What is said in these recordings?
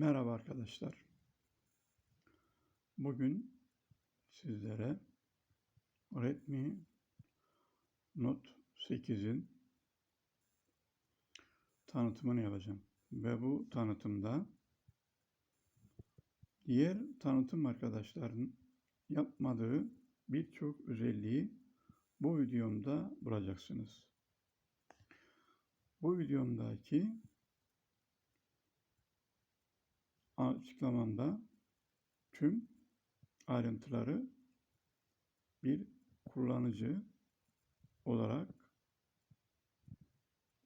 Merhaba arkadaşlar. Bugün sizlere Redmi Note 8'in tanıtımını yapacağım. Ve bu tanıtımda diğer tanıtım arkadaşların yapmadığı birçok özelliği bu videomda bulacaksınız. Bu videomdaki açıklamamda tüm ayrıntıları bir kullanıcı olarak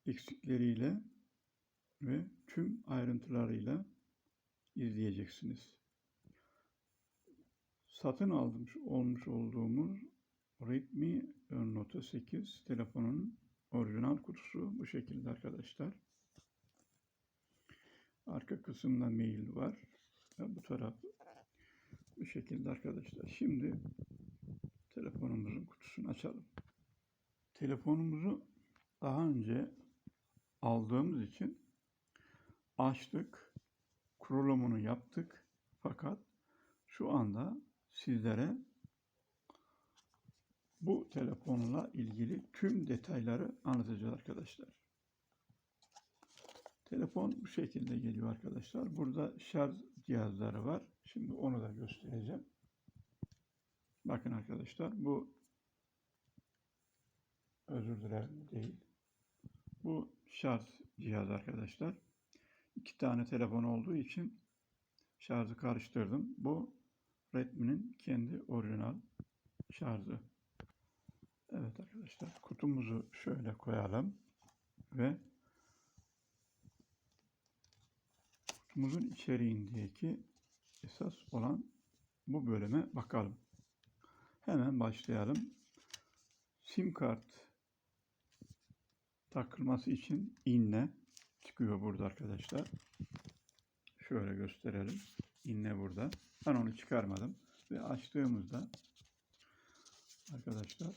eksikleriyle ve tüm ayrıntılarıyla izleyeceksiniz. Satın almış olmuş olduğumuz Redmi Note 8 telefonun orijinal kutusu bu şekilde arkadaşlar. Arka kısımda mail var. Ve bu taraf bu şekilde arkadaşlar. Şimdi telefonumuzun kutusunu açalım. Telefonumuzu daha önce aldığımız için açtık. Kurulumunu yaptık. Fakat şu anda sizlere bu telefonla ilgili tüm detayları anlatacağız arkadaşlar. Telefon bu şekilde geliyor arkadaşlar. Burada şarj cihazları var. Şimdi onu da göstereceğim. Bakın arkadaşlar bu özür dilerim değil. Bu şarj cihazı arkadaşlar. İki tane telefon olduğu için şarjı karıştırdım. Bu Redmi'nin kendi orijinal şarjı. Evet arkadaşlar kutumuzu şöyle koyalım ve kutumuzun içeriğindeki esas olan bu bölüme bakalım. Hemen başlayalım. Sim kart takılması için inne çıkıyor burada arkadaşlar. Şöyle gösterelim. İnne burada. Ben onu çıkarmadım. Ve açtığımızda arkadaşlar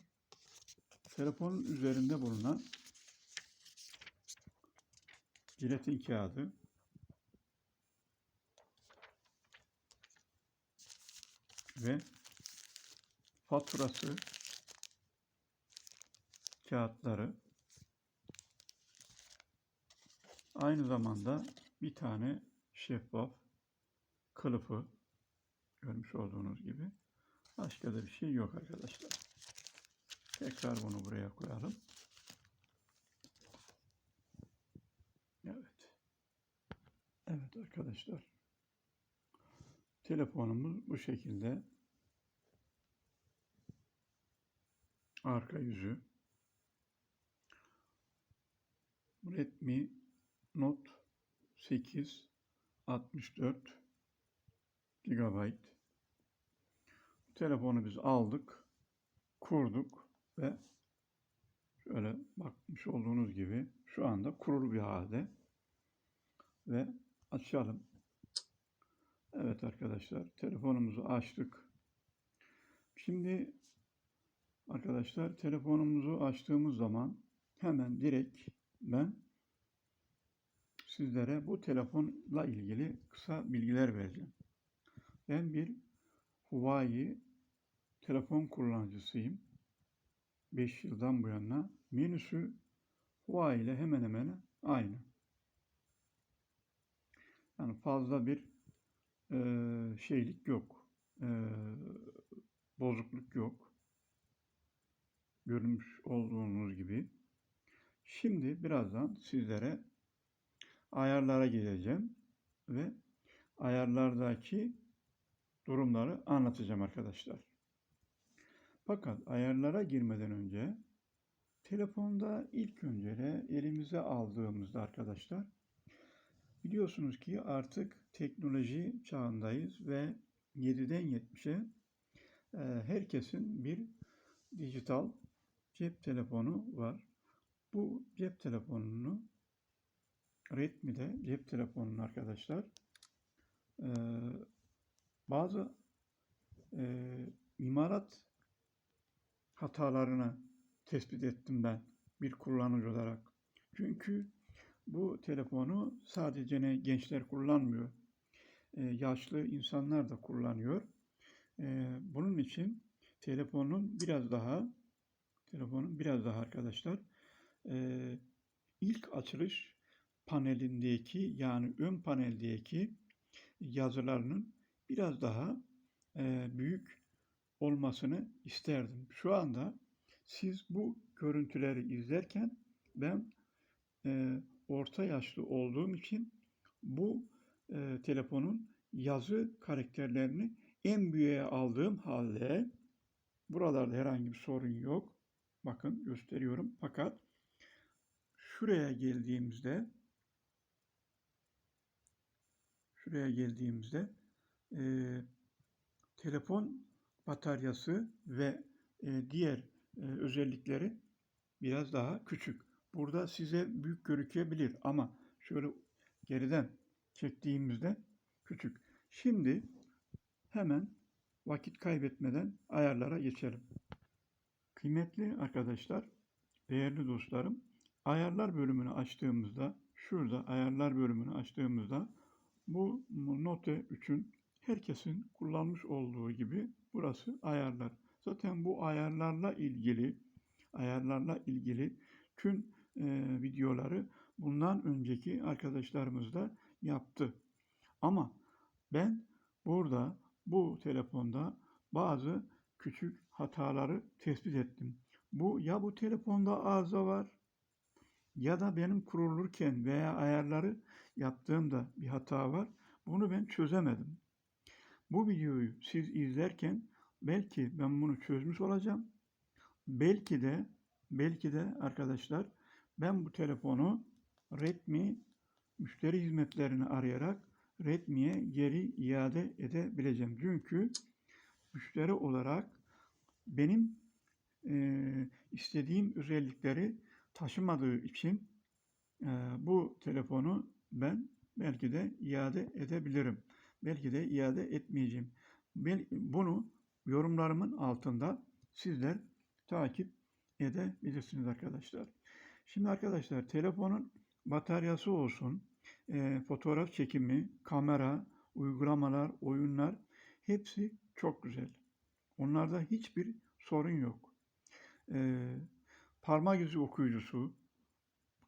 telefonun üzerinde bulunan jiletin kağıdı ve faturası kağıtları aynı zamanda bir tane şeffaf kılıfı görmüş olduğunuz gibi başka da bir şey yok arkadaşlar. Tekrar bunu buraya koyalım. Evet. Evet arkadaşlar. Telefonumuz bu şekilde. Arka yüzü. Redmi Note 8 64 GB. Bu telefonu biz aldık, kurduk ve şöyle bakmış olduğunuz gibi şu anda kurulu bir halde ve açalım. Evet arkadaşlar telefonumuzu açtık. Şimdi arkadaşlar telefonumuzu açtığımız zaman hemen direkt ben sizlere bu telefonla ilgili kısa bilgiler vereceğim. Ben bir Huawei telefon kullanıcısıyım. 5 yıldan bu yana menüsü Huawei ile hemen hemen aynı. Yani fazla bir e, şeylik yok. E, bozukluk yok. Görmüş olduğunuz gibi. Şimdi birazdan sizlere ayarlara geleceğim ve ayarlardaki durumları anlatacağım arkadaşlar. Fakat ayarlara girmeden önce telefonda ilk önce elimize aldığımızda arkadaşlar biliyorsunuz ki artık teknoloji çağındayız ve 7'den 70'e e, herkesin bir dijital cep telefonu var. Bu cep telefonunu Redmi'de cep telefonunun arkadaşlar e, bazı e, imarat hatalarını tespit ettim ben bir kullanıcı olarak. Çünkü bu telefonu sadece ne gençler kullanmıyor. e, yaşlı insanlar da kullanıyor. E, bunun için telefonun biraz daha telefonun biraz daha arkadaşlar e, ilk açılış panelindeki yani ön paneldeki yazılarının biraz daha e, büyük olmasını isterdim. Şu anda siz bu görüntüleri izlerken ben e, orta yaşlı olduğum için bu e, telefonun yazı karakterlerini en büyüğe aldığım halde buralarda herhangi bir sorun yok. Bakın gösteriyorum. Fakat şuraya geldiğimizde şuraya geldiğimizde e, telefon bataryası ve e, diğer e, özellikleri biraz daha küçük. Burada size büyük gözükebilir ama şöyle geriden çektiğimizde küçük. Şimdi hemen vakit kaybetmeden ayarlara geçelim. Kıymetli arkadaşlar, değerli dostlarım, ayarlar bölümünü açtığımızda, şurada ayarlar bölümünü açtığımızda bu Note 3'ün herkesin kullanmış olduğu gibi burası ayarlar. Zaten bu ayarlarla ilgili ayarlarla ilgili tüm e, videoları bundan önceki arkadaşlarımız da yaptı. Ama ben burada bu telefonda bazı küçük hataları tespit ettim. Bu ya bu telefonda arıza var ya da benim kurulurken veya ayarları yaptığımda bir hata var. Bunu ben çözemedim. Bu videoyu siz izlerken belki ben bunu çözmüş olacağım. Belki de belki de arkadaşlar ben bu telefonu Redmi müşteri hizmetlerini arayarak Redmi'ye geri iade edebileceğim. Çünkü müşteri olarak benim e, istediğim özellikleri taşımadığı için e, bu telefonu ben belki de iade edebilirim. Belki de iade etmeyeceğim. Bunu yorumlarımın altında sizler takip edebilirsiniz arkadaşlar. Şimdi arkadaşlar telefonun bataryası olsun, e, fotoğraf çekimi, kamera, uygulamalar, oyunlar hepsi çok güzel. Onlarda hiçbir sorun yok. E, parmak izi okuyucusu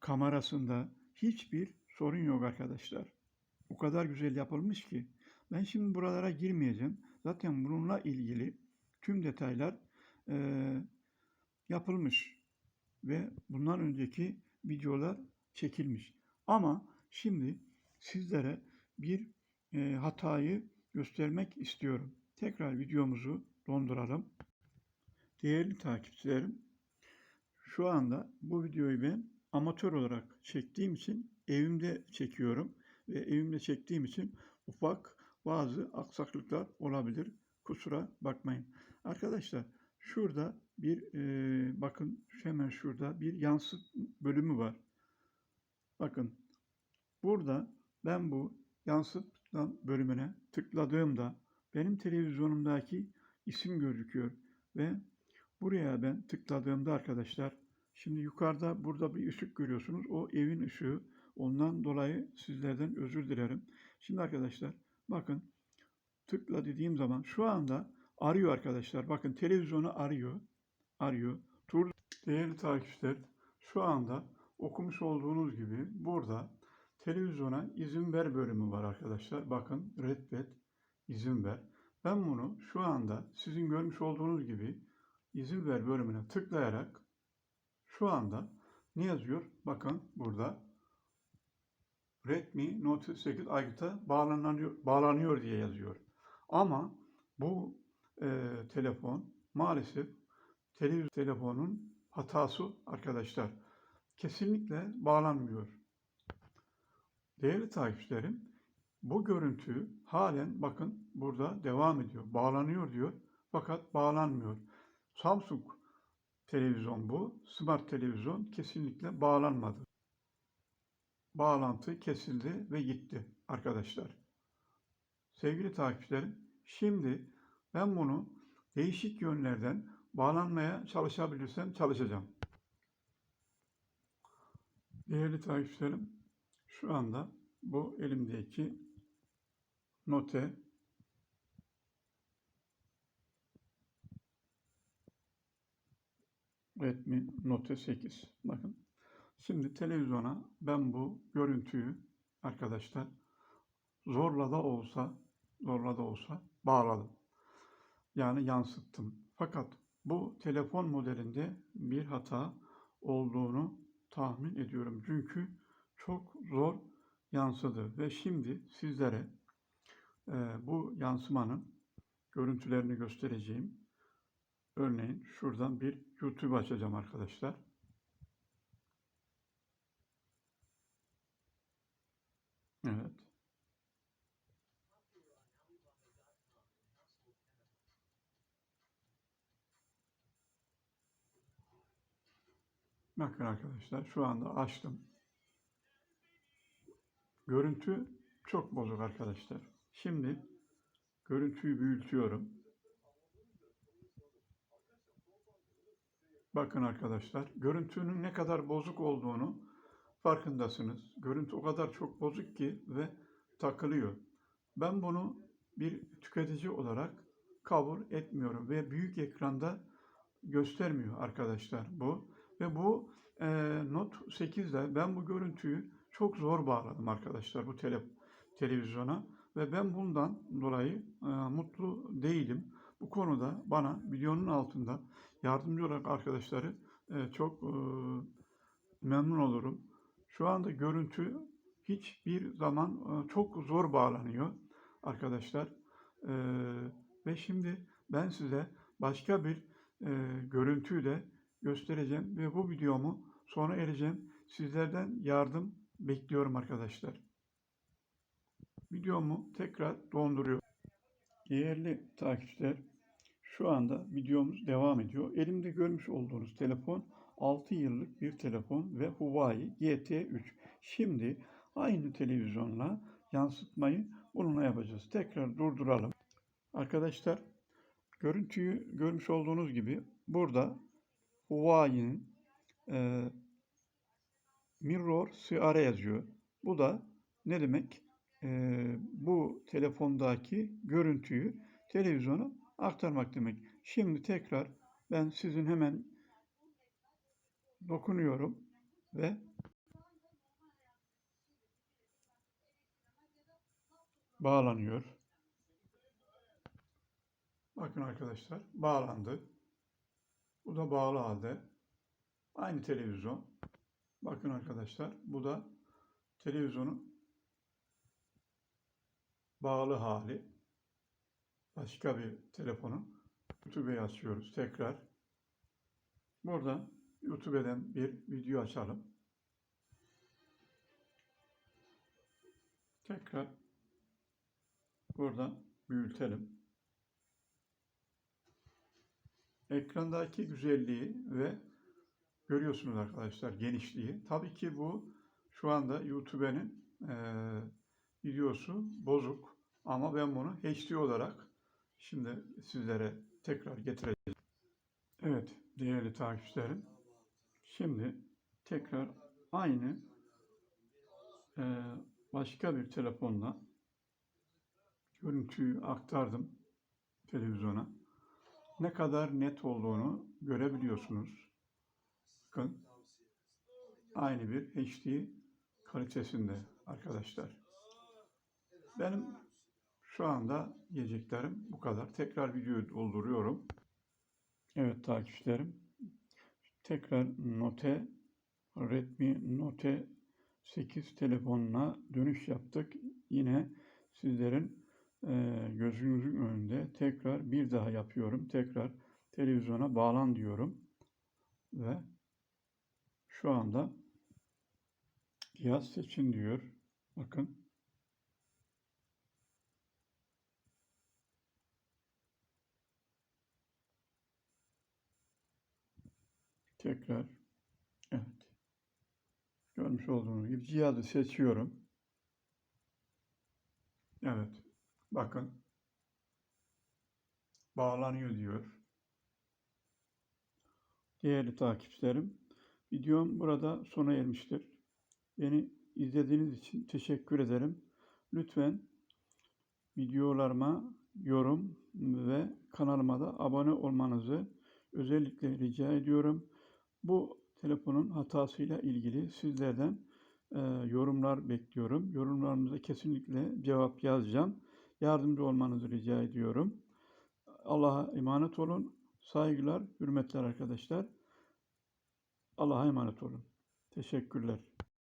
kamerasında hiçbir sorun yok arkadaşlar. O kadar güzel yapılmış ki. Ben şimdi buralara girmeyeceğim. Zaten bununla ilgili tüm detaylar e, yapılmış ve bundan önceki videolar çekilmiş. Ama şimdi sizlere bir e, hatayı göstermek istiyorum. Tekrar videomuzu donduralım. Değerli takipçilerim, şu anda bu videoyu ben amatör olarak çektiğim için evimde çekiyorum ve evimde çektiğim için ufak bazı aksaklıklar olabilir. Kusura bakmayın. Arkadaşlar şurada bir e, bakın hemen şurada bir yansıt bölümü var. Bakın burada ben bu yansıtma bölümüne tıkladığımda benim televizyonumdaki isim gözüküyor ve buraya ben tıkladığımda arkadaşlar şimdi yukarıda burada bir ışık görüyorsunuz. O evin ışığı. Ondan dolayı sizlerden özür dilerim. Şimdi arkadaşlar bakın tıkla dediğim zaman şu anda arıyor arkadaşlar. Bakın televizyonu arıyor. Arıyor. Tur değerli takipçiler şu anda okumuş olduğunuz gibi burada televizyona izin ver bölümü var arkadaşlar. Bakın reddet izin ver. Ben bunu şu anda sizin görmüş olduğunuz gibi izin ver bölümüne tıklayarak şu anda ne yazıyor? Bakın burada Redmi Note 8 aygıta bağlanıyor, bağlanıyor diye yazıyor. Ama bu e, telefon maalesef televizyon telefonun hatası arkadaşlar. Kesinlikle bağlanmıyor. Değerli takipçilerim, bu görüntü halen bakın burada devam ediyor. Bağlanıyor diyor fakat bağlanmıyor. Samsung televizyon bu. Smart televizyon kesinlikle bağlanmadı. Bağlantı kesildi ve gitti arkadaşlar. Sevgili takipçilerim, şimdi ben bunu değişik yönlerden bağlanmaya çalışabilirsem çalışacağım. Değerli takipçilerim, şu anda bu elimdeki Note Redmi Note 8. Bakın. Şimdi televizyona ben bu görüntüyü arkadaşlar zorla da olsa zorla da olsa bağladım. Yani yansıttım. Fakat bu telefon modelinde bir hata olduğunu tahmin ediyorum. Çünkü çok zor yansıdı ve şimdi sizlere e, bu yansımanın görüntülerini göstereceğim. Örneğin şuradan bir YouTube açacağım arkadaşlar. Evet. Bakın arkadaşlar şu anda açtım. Görüntü çok bozuk arkadaşlar. Şimdi görüntüyü büyütüyorum. Bakın arkadaşlar görüntünün ne kadar bozuk olduğunu farkındasınız. Görüntü o kadar çok bozuk ki ve takılıyor. Ben bunu bir tüketici olarak kabul etmiyorum ve büyük ekranda göstermiyor arkadaşlar bu. Ve bu e, Note 8'de ben bu görüntüyü çok zor bağladım arkadaşlar bu tele, televizyona ve ben bundan dolayı e, mutlu değilim. Bu konuda bana videonun altında yardımcı olarak arkadaşları e, çok e, memnun olurum. Şu anda görüntü hiçbir zaman e, çok zor bağlanıyor arkadaşlar. E, ve şimdi ben size başka bir e, görüntüyü de göstereceğim ve bu videomu sona ereceğim. Sizlerden yardım bekliyorum arkadaşlar. Videomu tekrar donduruyorum. Değerli takipçiler, şu anda videomuz devam ediyor. Elimde görmüş olduğunuz telefon 6 yıllık bir telefon ve Huawei GT3. Şimdi aynı televizyonla yansıtmayı bununla yapacağız. Tekrar durduralım. Arkadaşlar görüntüyü görmüş olduğunuz gibi burada Huawei'nin e, Mirror CR yazıyor. Bu da ne demek? E, bu telefondaki görüntüyü televizyona aktarmak demek. Şimdi tekrar ben sizin hemen dokunuyorum ve bağlanıyor. Bakın arkadaşlar bağlandı. Bu da bağlı halde. Aynı televizyon. Bakın arkadaşlar bu da televizyonun bağlı hali. Başka bir telefonun YouTube'yu açıyoruz tekrar. Buradan YouTube'den bir video açalım. Tekrar buradan büyütelim. Ekrandaki güzelliği ve görüyorsunuz arkadaşlar genişliği. Tabii ki bu şu anda YouTube'nin e, videosu bozuk ama ben bunu HD olarak şimdi sizlere tekrar getireceğim. Evet değerli takipçilerim. Şimdi tekrar aynı e, başka bir telefonla görüntüyü aktardım televizyona. Ne kadar net olduğunu görebiliyorsunuz. Bakın aynı bir HD kalitesinde arkadaşlar. Benim şu anda diyeceklerim bu kadar. Tekrar videoyu dolduruyorum. Evet takipçilerim. Tekrar Note Redmi Note 8 telefonuna dönüş yaptık. Yine sizlerin gözünüzün önünde tekrar bir daha yapıyorum. Tekrar televizyona bağlan diyorum. Ve şu anda cihaz seçin diyor. Bakın. Tekrar. Evet. Görmüş olduğunuz gibi cihazı seçiyorum. Evet. Bakın. Bağlanıyor diyor. Değerli takipçilerim, videom burada sona ermiştir. Beni izlediğiniz için teşekkür ederim. Lütfen videolarıma yorum ve kanalıma da abone olmanızı özellikle rica ediyorum. Bu telefonun hatasıyla ilgili sizlerden e, yorumlar bekliyorum. Yorumlarınıza kesinlikle cevap yazacağım. Yardımcı olmanızı rica ediyorum. Allah'a emanet olun. Saygılar, hürmetler arkadaşlar. Allah'a emanet olun. Teşekkürler.